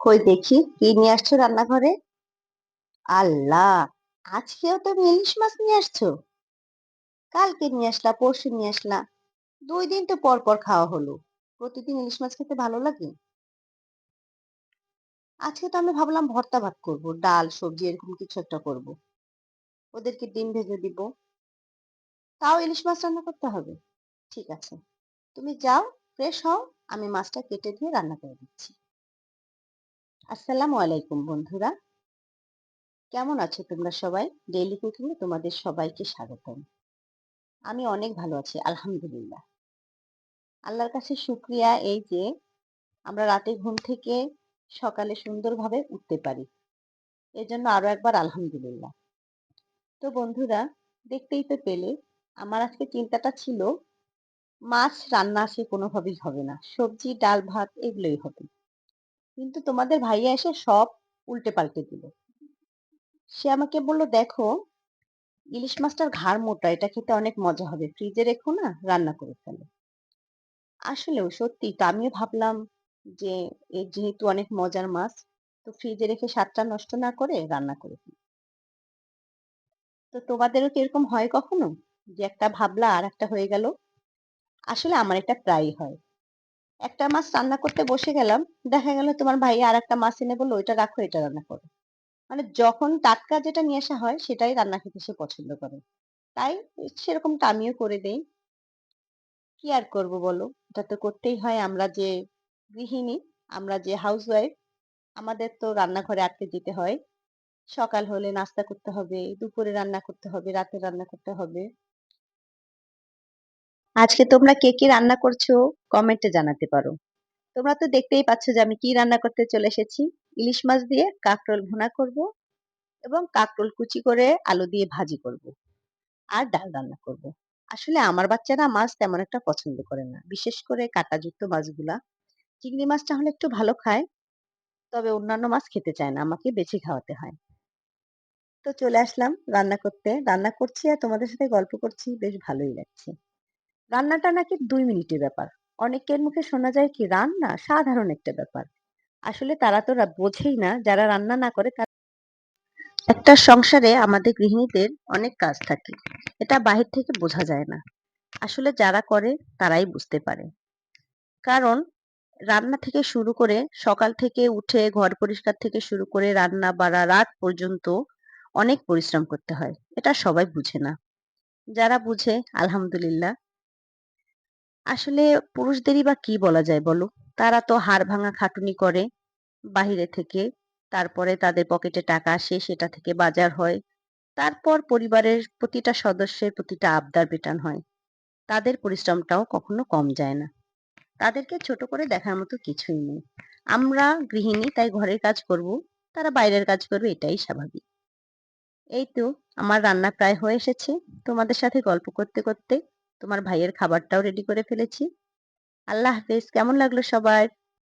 কই দেখি, কি নিয়ে আসছো রান্নাঘরে? আল্লাহ, আজকেও তুমি ইলিশ মাছ নিয়ে আসছো? কালকে নিয়ে আসলা, পরশু নিয়ে আসলা। দুই দিন তো পর পর খাওয়া হলো। প্রতিদিন ইলিশ মাছ খেতে ভালো লাগে? আজকে তো আমি ভাবলাম ভর্তা ভাত করব, ডাল, সবজি, এরকম কিছু একটা করব। ওদেরকে ডিম ভেজে দিব। তাও ইলিশ মাছ রান্না করতে হবে? ঠিক আছে। তুমি যাও ফ্রেশ হও, আমি মাছটা কেটে দিয়ে রান্না করে দিচ্ছি। আসসালামু আলাইকুম বন্ধুরা। কেমন আছো তোমরা সবাই? ডেইলি কুকিং তোমাদের সবাইকে স্বাগতম। আমি অনেক ভালো আছি, আলহামদুলিল্লাহ। আল্লাহর কাছে শুক্রিয়া এই যে, আমরা রাতে ঘুম থেকে সকালে সুন্দরভাবে উঠতে পারি। এজন্য আরও একবার আলহামদুলিল্লাহ। তো বন্ধুরা, দেখতেই তো পেলে, আমার আজকে চিন্তাটা ছিল, মাছ রান্না সে কোনোভাবেই হবে না। সবজি, ডাল, ভাত, এগুলোই হবে। কিন্তু তোমাদের ভাইয়া এসে সব উল্টে পাল্টে দিল। সে আমাকে বলল, দেখো, ইলিশ মাছটার ঘাড় মোটা, এটা খেতে অনেক মজা হবে। ফ্রিজে রেখো না, রান্না করে ফেলো। আসলেও সত্যি, তো আমিও ভাবলাম যে এর যেহেতু অনেক মজার মাছ, তো ফ্রিজে রেখে স্বাদটা নষ্ট না করে রান্না করে ফেলি। তো তোমাদেরও কি এরকম হয় কখনো? যে একটা ভাবলা আর একটা হয়ে গেল? আসলে আমার এটা প্রায়ই হয়। একটা মাছ রান্না করতে বসে গেলাম, দেখা গেল তোমার ভাই আর একটা মাছ এনে বলল, ওইটা রাখো, এটা রান্না করো। মানে যখন টাটকা যেটা নিয়ে আসা হয়, সেটাই রান্না খেতে সে পছন্দ করে। তাই সেরকমটা আমিও করে দেই। কি আর করব বলো? এটা তো করতেই হয়, আমরা যে গৃহিণী, আমরা যে হাউসওয়াইফ আমাদের তো রান্নাঘরে আটকে যেতে হয়। সকাল হলে নাস্তা করতে হবে, দুপুরে রান্না করতে হবে, রাতে রান্না করতে হবে। আজকে তোমরা কে কি রান্না করছ? কমেন্টে জানাতে পারো। তোমরা তো দেখতেই পাচ্ছ যে আমি কি রান্না করতে চলে এসেছি। ইলিশ মাছ দিয়ে কাঁকরোল ভুনা করব এবং কাঁকরোল কুচি করে আলু দিয়ে ভাজি করব আর ডাল রান্না করব। আসলে আমার বাচ্চারা মাছ তেমন একটা পছন্দ করে না। বিশেষ করে কাঁটাযুক্ত মাছগুলা। চিংড়ি মাছটা হলে একটু ভালো খায়, তবে অন্যান্য মাছ খেতে চায় না, আমাকে বেছে খাওয়াতে হয়। তো চলে আসলাম রান্না করতে। রান্না করছি আর তোমাদের সাথে গল্প করছি, বেশ ভালোই লাগছে। রান্নাটা নাকি দুই মিনিটের ব্যাপার। অনেকের মুখে শোনা যায় কি রান্না সাধারণ একটা ব্যাপার। আসলে তারা তো বোঝেই না, যারা রান্না না করে একটা সংসারে আমাদের গৃহিণীদের অনেক কাজ থাকে। এটা বাহির থেকে বোঝা যায় না। আসলে যারা করে তারাই বুঝতে পারে। কারণ রান্না থেকে শুরু করে সকাল থেকে উঠে ঘর পরিষ্কার থেকে শুরু করে রান্না বাড়া রাত পর্যন্ত অনেক পরিশ্রম করতে হয়। এটা সবাই বুঝে না। যারা বুঝে, আলহামদুলিল্লাহ। আসলে পুরুষদেরই বা কি বলা যায় বলো? তারা তো হাড় ভাঙা খাটুনি করে বাহিরে থেকে, তারপরে তাদের পকেটে টাকা আসে, সেটা থেকে বাজার হয়। তারপর পরিবারের প্রতিটা সদস্যের প্রতিটা আবদার পেটান হয়। তাদের পরিশ্রমটাও কখনো কম যায় না। তাদেরকে ছোট করে দেখার মতো কিছুই নেই। আমরা গৃহিণী, তাই ঘরের কাজ করব, তারা বাইরের কাজ করবে, এটাই স্বাভাবিক। এই তো, আমার রান্না প্রায় হয়ে এসেছে। তোমাদের সাথে গল্প করতে করতে তোমার ভাইয়ের খাবারটাও রেডি করে ফেলেছি। আল্লাহ হাফেজ কেমন লাগল সবার?